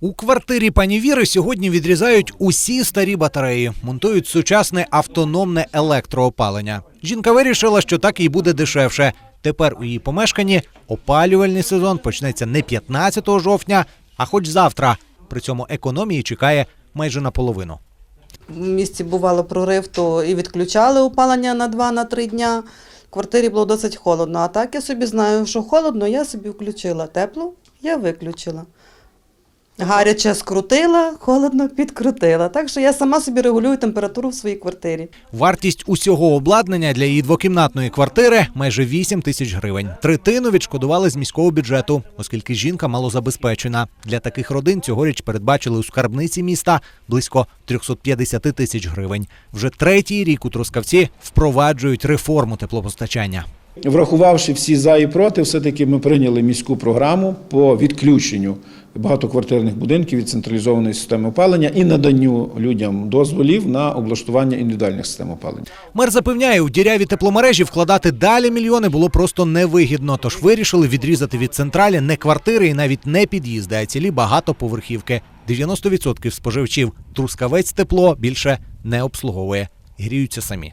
У квартирі пані Віри сьогодні відрізають усі старі батареї, монтують сучасне автономне електроопалення. Жінка вирішила, що так їй буде дешевше. Тепер у її помешканні опалювальний сезон почнеться не 15 жовтня, а хоч завтра. При цьому економії чекає майже наполовину. В місті бувало прорив, то і відключали опалення на 2-3 дня. В квартирі було досить холодно. А так я собі знаю, що холодно, я собі включила. Тепло я виключила. Гаряче скрутила, холодно підкрутила. Так що я сама собі регулюю температуру в своїй квартирі. Вартість усього обладнання для її двокімнатної квартири майже 8 тисяч гривень. Третину відшкодували з міського бюджету, оскільки жінка малозабезпечена. Для таких родин цьогоріч передбачили у скарбниці міста близько 350 тисяч гривень. Вже третій рік у Трускавці впроваджують реформу теплопостачання. Врахувавши всі за і проти, все-таки ми прийняли міську програму по відключенню багатоквартирних будинків від централізованої системи опалення і наданню людям дозволів на облаштування індивідуальних систем опалення. Мер запевняє, у діряві тепломережі вкладати далі мільйони було просто невигідно. Тож вирішили відрізати від централі не квартири і навіть не під'їзди, а цілі багатоповерхівки. 90% споживачів трускавець тепло більше не обслуговує, гріються самі.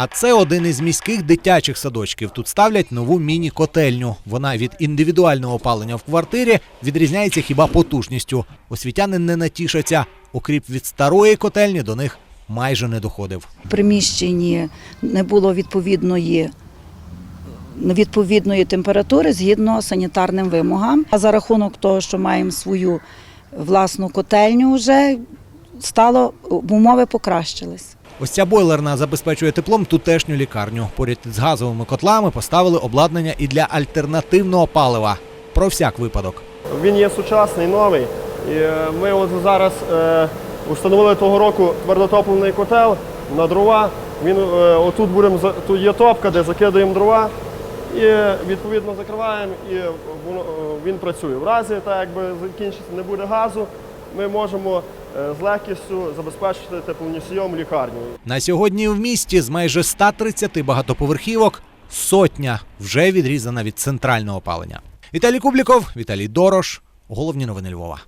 А це один із міських дитячих садочків. Тут ставлять нову міні-котельню. Вона від індивідуального опалення в квартирі відрізняється хіба потужністю. Освітяни не натішаться. Окріп від старої котельні до них майже не доходив. В приміщенні не було відповідної. Відповідної температури згідно санітарним вимогам. А за рахунок того, що маємо свою власну котельню, вже стало умови покращились. Ось ця бойлерна забезпечує теплом тутешню лікарню. Поряд з газовими котлами поставили обладнання і для альтернативного палива. Про всяк випадок. Він є сучасний, новий. І е, ми от зараз е, установили того року твердотоплений котел на дрова. Він е, отут будемо тут є топка, де закидаємо дрова. І відповідно закриваємо, і він працює. В разі так якби закінчиться, не буде газу, ми можемо з легкістю забезпечити теплоносієм лікарню. На сьогодні в місті з майже 130 багатоповерхівок сотня вже відрізана від центрального опалення. Віталій Кубліков, Віталій Дорош. Головні новини Львова.